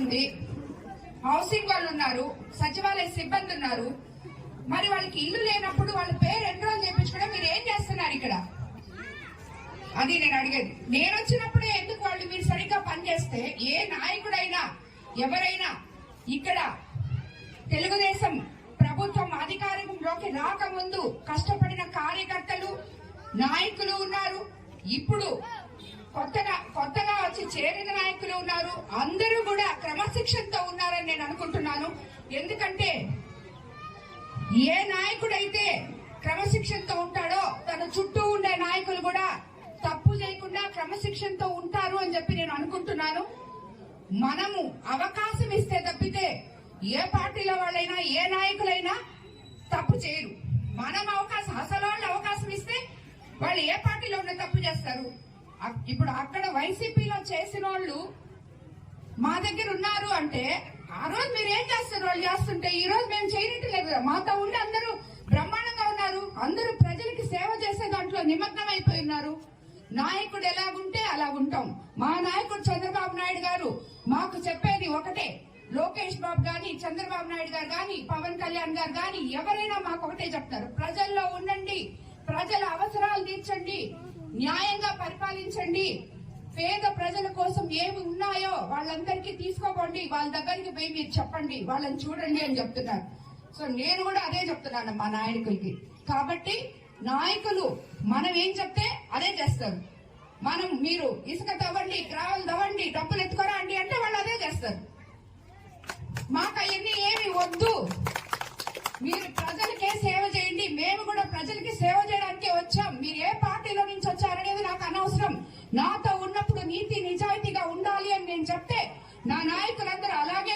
ఉంది. హౌసింగ్ వాళ్ళు ఉన్నారు సచివాలయ సిబ్బంది ఉన్నారు. మరి వాళ్ళకి ఇల్లు లేనప్పుడు వాళ్ళ పేరు ఎన్రోల్ చేయించుకోవడం మీరు ఏం చేస్తున్నారు ఇక్కడ? అది నేను అడిగేది. నేను వచ్చినప్పుడే ఎందుకు వాళ్ళు మీరు సరిగ్గా పనిచేస్తే ఏ నాయకుడైనా ఎవరైనా ఇక్కడ తెలుగుదేశం ప్రభుత్వం అధికారంలోకి రాకముందు కష్టపడిన కార్యకర్తలు నాయకులు ఉన్నారు. ఇప్పుడు కొత్తగా కొత్తగా వచ్చి చేరిన నాయకులు ఉన్నారు. అందరూ కూడా ఉన్నారని నేను అనుకుంటున్నాను. ఎందుకంటే ఏ నాయకుడైతే క్రమశిక్షణతో ఉంటాడో తన చుట్టూ ఉండే నాయకులు కూడా తప్పు చేయకుండా క్రమశిక్షణతో ఉంటారు అని చెప్పి నేను అనుకుంటున్నాను. మనము అవకాశం ఇస్తే తప్పితే ఏ పార్టీలో వాళ్ళైనా ఏ నాయకులైనా తప్పు చేయరు. మనం అవకాశం అసలు వాళ్ళు అవకాశం ఇస్తే వాళ్ళు ఏ పార్టీలో ఉన్న తప్పు చేస్తారు? ఇప్పుడు అక్కడ వైసీపీలో చేసిన వాళ్ళు మా దగ్గర ఉన్నారు అంటే ఆ రోజు మీరు ఏం చేస్తారు? వాళ్ళు చేస్తుంటే ఈ రోజు మేము చేయనట్లేదు కదా. మాతో ఉండి అందరూ బ్రహ్మాండంగా ఉన్నారు. అందరూ ప్రజలకి సేవ చేసే దాంట్లో నిమగ్నం అయిపోయి ఉన్నారు. నాయకుడు ఎలాగుంటే అలా ఉంటాం. మా నాయకుడు చంద్రబాబు నాయుడు గారు మాకు చెప్పేది ఒకటే. లోకేష్ బాబు గాని చంద్రబాబు నాయుడు గారు గాని పవన్ కళ్యాణ్ గారు గాని ఎవరైనా మాకు ఒకటే చెప్తారు. ప్రజల్లో ఉండండి. ప్రజల అవసరాలు తీర్చండి. న్యాయంగా పరిపాలించండి. పేద ప్రజల కోసం ఏమి ఉన్నాయో వాళ్ళందరికీ తీసుకోపోండి వాళ్ళ దగ్గరికి పోయి మీరు చెప్పండి వాళ్ళని చూడండి అని చెప్తున్నారు. సో నేను కూడా అదే చెప్తున్నాను మా నాయకులకి. కాబట్టి నాయకులు మనం ఏం చెప్తే అదే చేస్తారు. మనం మీరు ఇసుక తవ్వండి గ్రావెల్ తవ్వండి డబ్బులు ఎత్తుకోరా అండి అంటే వాళ్ళు అదే నీతి నిజాయితీగా ఉండాలి అని నేను చెప్తే నా నాయకులందరూ అలాగే